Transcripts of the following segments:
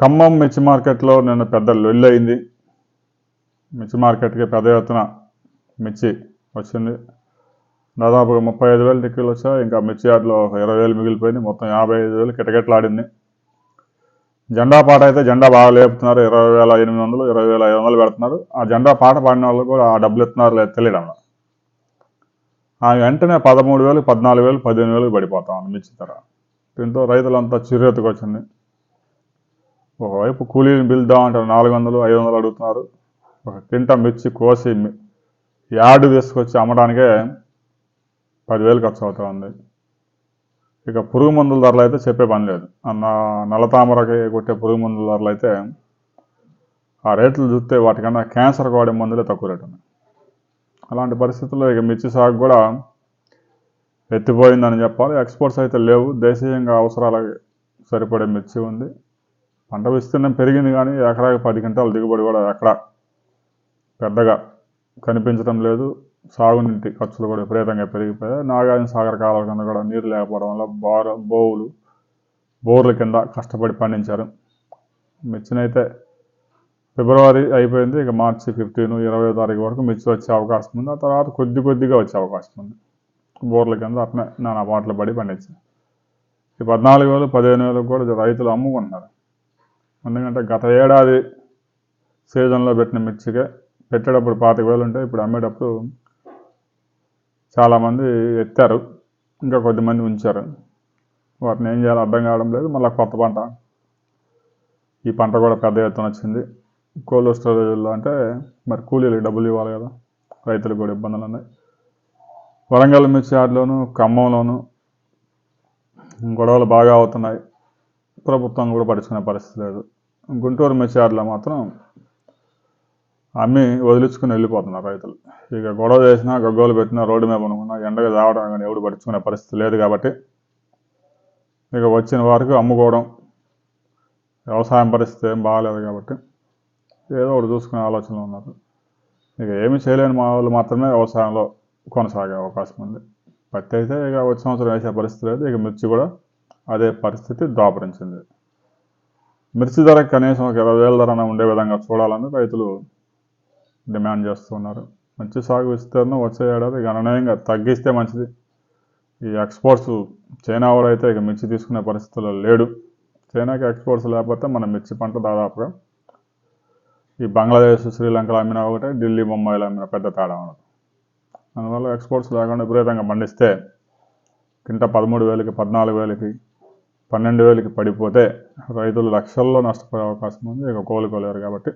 ఖమ్మం మిర్చి మార్కెట్లో నిన్న పెద్ద లొల్లయింది మిర్చి మార్కెట్కి పెద్ద ఎత్తున మిర్చి వచ్చింది. దాదాపుగా ముప్పై ఐదు వేలు టిక్కీలు వచ్చాయి. ఇంకా మిర్చి యార్డ్లో ఒక ఇరవై వేలు మిగిలిపోయింది. మొత్తం యాభై ఐదు వేలు కిటకెట్లాడింది. జెండా పాట అయితే జెండా బాగా లేపుతున్నారు. ఇరవై వేల ఎనిమిది వందలు ఇరవై వేల ఐదు వందలు పెడుతున్నారు. ఆ జెండా పాట పాడిన వాళ్ళు కూడా ఆ డబ్బులు ఇస్తున్నారు లేదు తెలియడం ఆ వెంటనే పదమూడు వేలు పద్నాలుగు వేలు పదిహేను వేలు పడిపోతాం మిర్చి ధర. దీంతో రైతులంతా చిరెత్తుకు వచ్చింది. ఒకవైపు కూలీని పిలుద్దాం అంటారు నాలుగు వందలు ఐదు వందలు అడుగుతున్నారు. ఒక కింట మిర్చి కోసి యార్డు తీసుకొచ్చి అమ్మడానికే పదివేలు ఖర్చు అవుతుంది ఉంది. ఇక పురుగు మందుల ధరలు అయితే చెప్పే పని లేదు. అన్న నల్లతామరకి కొట్టే పురుగు మందుల ధరలు అయితే ఆ రేట్లు చూస్తే వాటికన్నా క్యాన్సర్ వాడే మందులే తక్కువ రేటు ఉన్నాయి. అలాంటి పరిస్థితుల్లో ఇక మిర్చి సాగు కూడా ఎత్తిపోయిందని చెప్పాలి. ఎక్స్పోర్ట్స్ అయితే లేవు. దేశీయంగా అవసరాలకి సరిపడే మిర్చి ఉంది. పంట విస్తీర్ణం పెరిగింది కానీ ఎకరాకి పది గంటల దిగుబడి కూడా ఎక్కడ పెద్దగా కనిపించడం లేదు. సాగునీటి ఖర్చులు కూడా విపరీతంగా పెరిగిపోయాయి. నాగార్జున సాగర్ కాలువ కింద కూడా నీరు లేకపోవడం వల్ల బార బోవులు బోర్ల కింద కష్టపడి పండించారు. మిర్చినైతే ఫిబ్రవరి అయిపోయింది. ఇక మార్చి ఫిఫ్టీన్ ఇరవై తారీఖు వరకు మిర్చి వచ్చే అవకాశం ఉంది. ఆ తర్వాత కొద్ది కొద్దిగా వచ్చే అవకాశం ఉంది. బోర్ల కింద అట్నే నానా పాటలు పడి పండించారు. ఈ పద్నాలుగు వేలు పదిహేను వేలకు కూడా రైతులు అమ్ముకుంటున్నారు. ఎందుకంటే గత ఏడాది సీజన్లో పెట్టిన మిర్చికే పెట్టేటప్పుడు పాతిక వేలు ఉంటే ఇప్పుడు అమ్మేటప్పుడు చాలామంది ఎత్తారు. ఇంకా కొద్దిమంది ఉంచారు. వాటిని ఏం చేయాలో అర్థం కావడం లేదు. మళ్ళీ కొత్త పంట. ఈ పంట కూడా పెద్ద ఎత్తున వచ్చింది. కోల్డ్ స్టోరేజ్లో అంటే మరి కూలీలకు డబ్బులు ఇవ్వాలి కదా. రైతులకు కూడా ఇబ్బందులు ఉన్నాయి. వరంగల్ మిర్చి ఆటలోను ఖమ్మంలోను గొడవలు బాగా అవుతున్నాయి. ప్రభుత్వం కూడా పడుచుకునే పరిస్థితి లేదు. గుంటూరు మిర్చి మాత్రం అమ్మి వదిలించుకుని వెళ్ళిపోతున్నారు రైతులు. ఇక గొడవ చేసినా గగ్గోలు పెట్టినా రోడ్డు మీద పనుకున్నా ఎండగా తాగడం కానీ ఎవడు పట్టించుకునే పరిస్థితి లేదు కాబట్టి ఇక వచ్చిన వారికి అమ్ముకోవడం వ్యవసాయం పరిస్థితి ఏం బాగాలేదు కాబట్టి ఏదో ఒకటి చూసుకునే ఆలోచనలో ఉన్నారు. ఇక ఏమి చేయలేని మా వాళ్ళు మాత్రమే వ్యవసాయంలో కొనసాగే అవకాశం ఉంది. పత్తి అయితే ఇక వచ్చే సంవత్సరం వేసే పరిస్థితి లేదు. ఇక మిర్చి కూడా అదే పరిస్థితి దాపరించింది మిర్చి ధర కనీసం ఒక ఇరవై వేల ధరన ఉండే విధంగా చూడాలని రైతులు డిమాండ్ చేస్తున్నారు. మిర్చి సాగు విస్తీర్ణం వచ్చే ఏడాది గణనీయంగా తగ్గిస్తే మంచిది. ఈ ఎక్స్పోర్ట్స్ చైనా వాడైతే ఇక మిర్చి తీసుకునే పరిస్థితుల్లో లేడు. చైనాకి ఎక్స్పోర్ట్స్ లేకపోతే మన మిర్చి పంట దాదాపుగా ఈ బంగ్లాదేశ్ శ్రీలంకలో అమ్మినా ఒకటే ఢిల్లీ ముంబైలో అమ్మిన పెద్ద తేడా ఉండదు. అందువల్ల ఎక్స్పోర్ట్స్ లేకుండా విపరీతంగా పండిస్తే కింట పదమూడు వేలకి పద్నాలుగు వేలకి పన్నెండు వేలకి పడిపోతే రైతులు లక్షల్లో నష్టపోయే అవకాశం ఉంది. ఇక కోలుకోలేరు కాబట్టి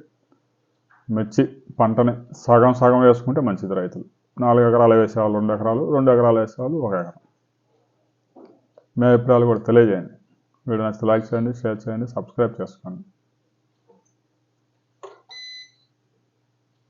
మిర్చి పంటని సగం సగం వేసుకుంటే మంచిది రైతులు. నాలుగు ఎకరాలు వేసేవాళ్ళు రెండు ఎకరాలు రెండు ఎకరాలు వేసేవాళ్ళు ఒక ఎకరం. మీ అభిప్రాయాలు కూడా తెలియజేయండి. వీడియో నచ్చితే లైక్ చేయండి షేర్ చేయండి సబ్స్క్రైబ్ చేసుకోండి.